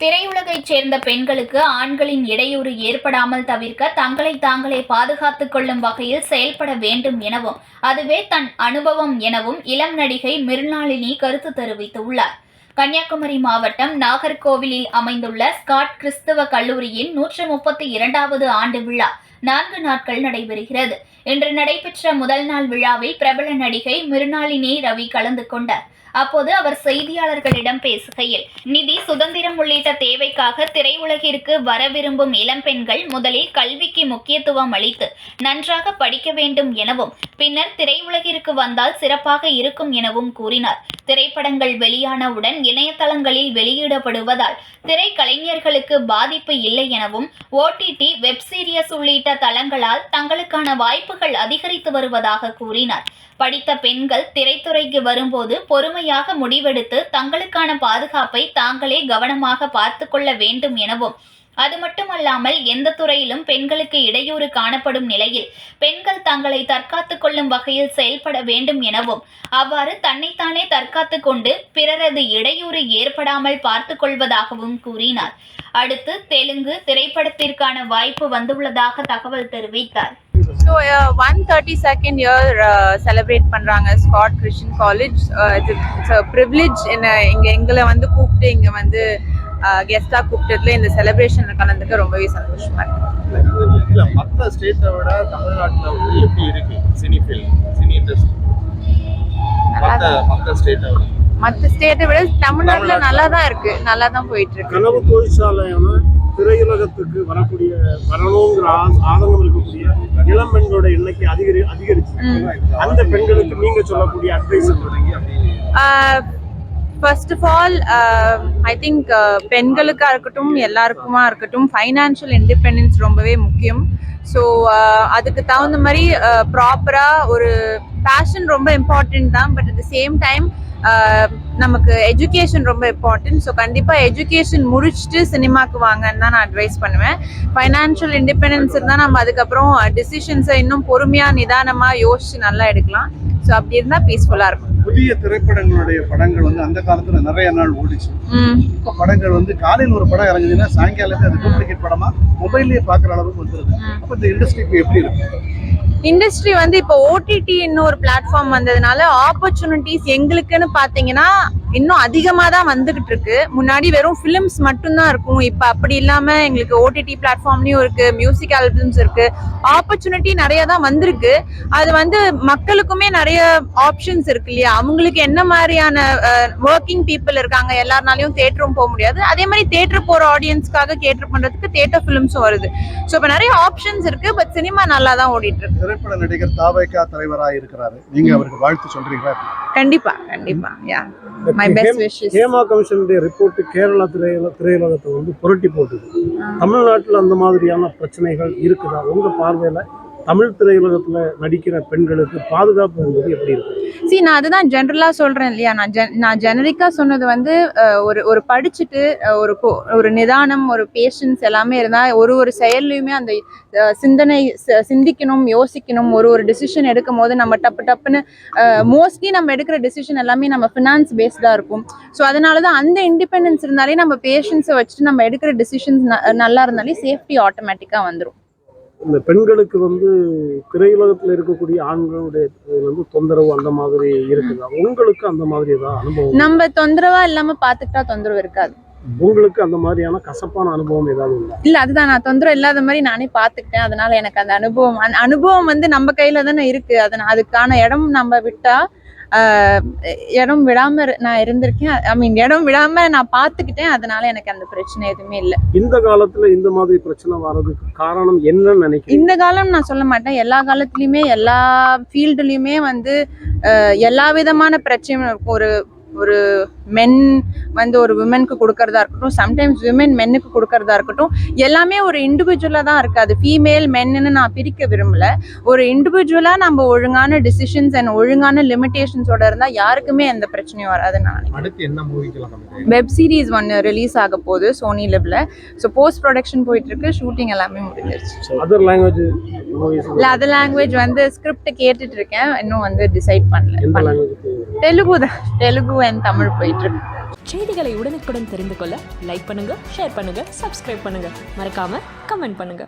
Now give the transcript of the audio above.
திரையுலகைச் சேர்ந்த பெண்களுக்கு ஆண்களின் இடையூறு ஏற்படாமல் தவிர்க்க தங்களை தாங்களே பாதுகாத்துக் கொள்ளும் வகையில் செயல்பட வேண்டும் எனவும் அதுவே தன் அனுபவம் எனவும் இளம் நடிகை மிருணாளினி கருத்து தெரிவித்துள்ளார். கன்னியாகுமரி மாவட்டம் நாகர்கோவிலில் அமைந்துள்ள ஸ்காட் கிறிஸ்துவ கல்லூரியின் நூற்று முப்பத்தி இரண்டாவது ஆண்டு விழா நான்கு நாட்கள் நடைபெறுகிறது. இன்று நடைபெற்ற முதல் நாள் விழாவில் பிரபல நடிகை மிருணாளினி ரவி கலந்து கொண்டார். அப்போது அவர் செய்தியாளர்களிடம் பேசுகையில் நிதி சுதந்திரம் உள்ளிட்ட தேவைக்காக திரையுலகிற்கு வர விரும்பும் இளம்பெண்கள் முதலில் கல்விக்கு முக்கியத்துவம் அளித்து நன்றாக படிக்க வேண்டும் எனவும் பின்னர் திரையுலகிற்கு வந்தால் சிறப்பாக இருக்கும் எனவும் கூறினார். திரைப்படங்கள் வெளியானவுடன் இணையதளங்களில் வெளியிடப்படுவதால் திரைக்கலைஞர்களுக்கு பாதிப்பு இல்லை எனவும் ஓடிடி வெப் சீரியஸ் உள்ளிட்ட தளங்களால் தங்களுக்கான வாய்ப்புகள் அதிகரித்து வருவதாக கூறினார். படித்த பெண்கள் திரைத்துறைக்கு வரும்போது பொறுமையாக முடிவெடுத்து தங்களுக்கான பாதுகாப்பை தாங்களே கவனமாக பார்த்து கொள்ள வேண்டும் எனவும் அது மட்டுமல்லாமல் எந்த துறையிலும் பெண்களுக்கு இடையூறு காணப்படும் நிலையில் பெண்கள் தங்களை தற்காத்துக் கொள்ளும் வகையில் செயல்பட வேண்டும் எனவும் அவ்வாறு தன்னைத்தானே தற்காத்து கொண்டு பிறரது இடையூறு ஏற்படாமல் பார்த்து கொள்வதாகவும் கூறினார். அடுத்து தெலுங்கு திரைப்படத்திற்கான வாய்ப்பு வந்துள்ளதாக தகவல் தெரிவித்தார். So one thirty second year celebrate பண்ணுறாங்க Scott Christian College it's privilege என்ன இங்கே எங்களை வந்து கூப்பிட்டு இங்கே வந்து கெஸ்டாக கூப்பிட்டதுல இந்த செலிப்ரேஷனில் கலந்துக்க ரொம்பவே சந்தோஷமா இருக்கு. இல்ல மத்த ஸ்டேட்டை விட தமிழ்நாட்டுல வந்து எப்படி இருக்கு? சினி ஃபீல்ட் சினி இண்டஸ்ட்ரி மத்த மத்த ஸ்டேட்டை விட. மற்ற ஸ்டேட்டை விட தமிழ்நாட்டில் நல்லா தான் இருக்கு. நல்லா தான் போயிட்டு இருக்கு. கனவு தொழிற்சாலையான திரையுலகத்துக்கு வரக்கூடிய வரணுங்கிற ஆதங்கம் இருக்கக்கூடிய இளம் பெண்களோட எண்ணிக்கை அதிகரி அதிகரிச்சு. அந்த பெண்களுக்கு நீங்க சொல்லக்கூடிய advice first of all I think பெண்களுக்கா இருக்கட்டும் எல்லாருக்குமா இருக்கட்டும் ஃபைனான்ஷியல் இண்டிபெண்டன்ஸ் ரொம்பவே முக்கியம். ஸோ அதுக்கு தகுந்த மாதிரி ப்ராப்பராக ஒரு பேஷன் ரொம்ப இம்பார்ட்டன்ட் தான். But at the same time நமக்கு எஜுகேஷன் ரொம்ப இம்பார்ட்டன்ட் ஸோ கண்டிப்பாக எஜுகேஷன் முடிச்சுட்டு சினிமாக்கு வாங்கன்னு தான் நான் அட்வைஸ் பண்ணுவேன். ஃபைனான்ஷியல் இண்டிபெண்டன்ஸ் இருந்தால் நம்ம அதுக்கப்புறம் டிசிஷன்ஸை இன்னும் பொறுமையாக நிதானமாக யோசிச்சு நல்லா எடுக்கலாம். ஸோ அப்படி இருந்தால் பீஸ்ஃபுல்லாக இருக்கும். புதிய திரைப்படங்களுடைய படங்கள் வந்து அந்த காலத்துல நிறைய நாள் ஓடிச்சு. இப்ப படங்கள் வந்து காலையில் ஒரு படம் இறங்குதுன்னா சாயங்காலமே அது டூப்ளிகேட் படமா மொபைல்லயே பாக்குற அளவுக்கு வந்துருது. அப்ப இந்த இண்டஸ்ட்ரி இப்போ எப்படி இருக்கு? இண்டஸ்ட்ரி வந்து இப்போ ஓடிடின்னு ஒரு பிளாட்ஃபார்ம் வந்ததுனால ஆப்பர்ச்சுனிட்டிஸ் எங்களுக்குன்னு பார்த்தீங்கன்னா இன்னும் அதிகமாக தான் வந்துகிட்டு இருக்கு முன்னாடி வெறும் ஃபிலிம்ஸ் மட்டும்தான் இருக்கும். இப்போ அப்படி இல்லாமல் எங்களுக்கு ஓடிடி பிளாட்ஃபார்ம்லேயும் இருக்கு மியூசிக் ஆல்பம்ஸ் இருக்கு. ஆப்பர்ச்சுனிட்டி நிறைய தான் வந்திருக்கு. அது வந்து மக்களுக்குமே நிறைய ஆப்ஷன்ஸ் இருக்கு இல்லையா? அவங்களுக்கு என்ன மாதிரியான ஒர்க்கிங் பீப்புள் இருக்காங்க எல்லாருனாலையும் தேட்டரும் போக முடியாது. அதே மாதிரி தேட்டர் போகிற ஆடியன்ஸ்க்காக கேட்டர் பண்ணுறதுக்கு தேட்டர் ஃபிலிம்ஸும் வருது. ஸோ இப்போ நிறைய ஆப்ஷன்ஸ் இருக்கு பட் சினிமா நல்லா தான் ஓடிட்டு இருக்கு திரைப்பட நடிகர் தாவைக்கா தலைவராக இருக்கிறாரு நீங்க அவருக்கு வாழ்த்து சொல்றீங்களா? கண்டிப்பா கண்டிப்பா. Yeah my best wishes Hema கமிஷனுடைய report Kerala திரையுல திரையுலகத்தை வந்து புரட்டி போட்டுது. தமிழ்நாட்டில் அந்த மாதிரியான பிரச்சனைகள் இருக்குதா? உங்க பார்வையில தமிழ் திரையுலகத்தில் நடிக்கிற பெண்களுக்கு பாதுகாப்பு என்பது எப்படி இருக்கு? சி நான் அதுதான் ஜென்ரலா சொல்றேன் இல்லையா? நான் ஜென் நான் ஜெனரிக்காக சொன்னது வந்து ஒரு ஒரு படிச்சுட்டு ஒரு கோ- ஒரு நிதானம் ஒரு பேஷன்ஸ் எல்லாமே இருந்தால் ஒரு ஒரு செயல்லையுமே அந்த சிந்தனை சிந்திக்கணும் யோசிக்கணும் ஒரு ஒரு டிசிஷன் எடுக்கும் போது நம்ம டப்பு டப்புன்னு மோஸ்ட்லி நம்ம எடுக்கிற டிசிஷன் எல்லாமே நம்ம ஃபினான்ஸ் பேஸ்டாக இருக்கும். ஸோ அதனால தான் அந்த இண்டிபெண்டன்ஸ் இருந்தாலே நம்ம பேஷன்ஸை வச்சுட்டு நம்ம எடுக்கிற டிசிஷன்ஸ் நல்லா இருந்தாலே சேஃப்டி ஆட்டோமேட்டிக்காக வந்துடும் இந்த பெண்களுக்கு வந்து திரையுலகத்துல இருக்கக்கூடிய ஆண்களுடைய வந்து தொந்தரவு அந்த மாதிரி இருக்குதா? உங்களுக்கு அந்த மாதிரி ஏதாவது அனுபவம் நம்ம தொந்தரவா இல்லாம பாத்துக்கிட்டா தொந்தரவு இருக்காது. உங்களுக்கு அந்த மாதிரியான கசப்பான அனுபவம் ஏதாவது உண்டா? இல்ல அதுதான். நான் தொந்தரவு இல்லாத மாதிரி நானே பாத்துக்கிட்டேன். அதனால எனக்கு அந்த அனுபவம் அந்த அனுபவம் வந்து நம்ம கையில தானே இருக்கு. அது அதுக்கான இடம் நம்ம விட்டா இடம் விடாம நான் இருந்திருக்கேன். ஐ மீன் இடம் விடாம நான் பாத்துக்கிட்டேன் அதனால எனக்கு அந்த பிரச்சனை எதுவுமே இல்லை. இந்த காலத்துல இந்த மாதிரி பிரச்சனை வர்றதுக்கு காரணம் என்னன்னு நினைக்கிறீங்க? இந்த காலம் நான் சொல்ல மாட்டேன். எல்லா காலத்துலயுமே எல்லா ஃபீல்டுலயுமே வந்து எல்லா விதமான பிரச்சனையும் இருக்கும். ஒரு ஒரு மென் வந்து ஒரு விமனுக்கு கொடுக்கறதா இருக்கட்டும் சம்டைம்ஸ் விமன் மென்னுக்கு கொடுக்கறதா இருக்கட்டும் எல்லாமே ஒரு இண்டிவிஜுவலாக தான் இருக்கு. அது ஃபீமேல் மென்னு நான் பிரிக்க விரும்பல. ஒரு இண்டிவிஜுவலாக நம்ம ஒழுங்கான டிசிஷன்ஸ் அண்ட் ஒழுங்கான லிமிடேஷன்ஸோட இருந்தால் யாருக்குமே எந்த பிரச்சனையும் வராது நான் வெப் சீரிஸ் ஒன்று ரிலீஸ் ஆக போகுது சோனி லிவ்ல ஸோ போஸ்ட் ப்ரொடக்ஷன் போயிட்டு இருக்கு ஷூட்டிங் எல்லாமே முடிஞ்சிருச்சு. அதர் லாங்குவேஜ் மூவிஸ் இல்ல அதர் லாங்குவேஜ் வந்து ஸ்கிரிப்ட் கேட்டுட்டு இருக்கேன் இன்னும் வந்து டிசைட் பண்ணல தெலுங்கு தான். தெலுங்கு அண்ட் தமிழ் போயிட்டு செய்திகளை உடனுக்குடன் தெரிந்து கொள்ள லைக் பண்ணுங்க ஷேர் பண்ணுங்க சப்ஸ்கிரைப் பண்ணுங்க. மறக்காம கமெண்ட் பண்ணுங்க.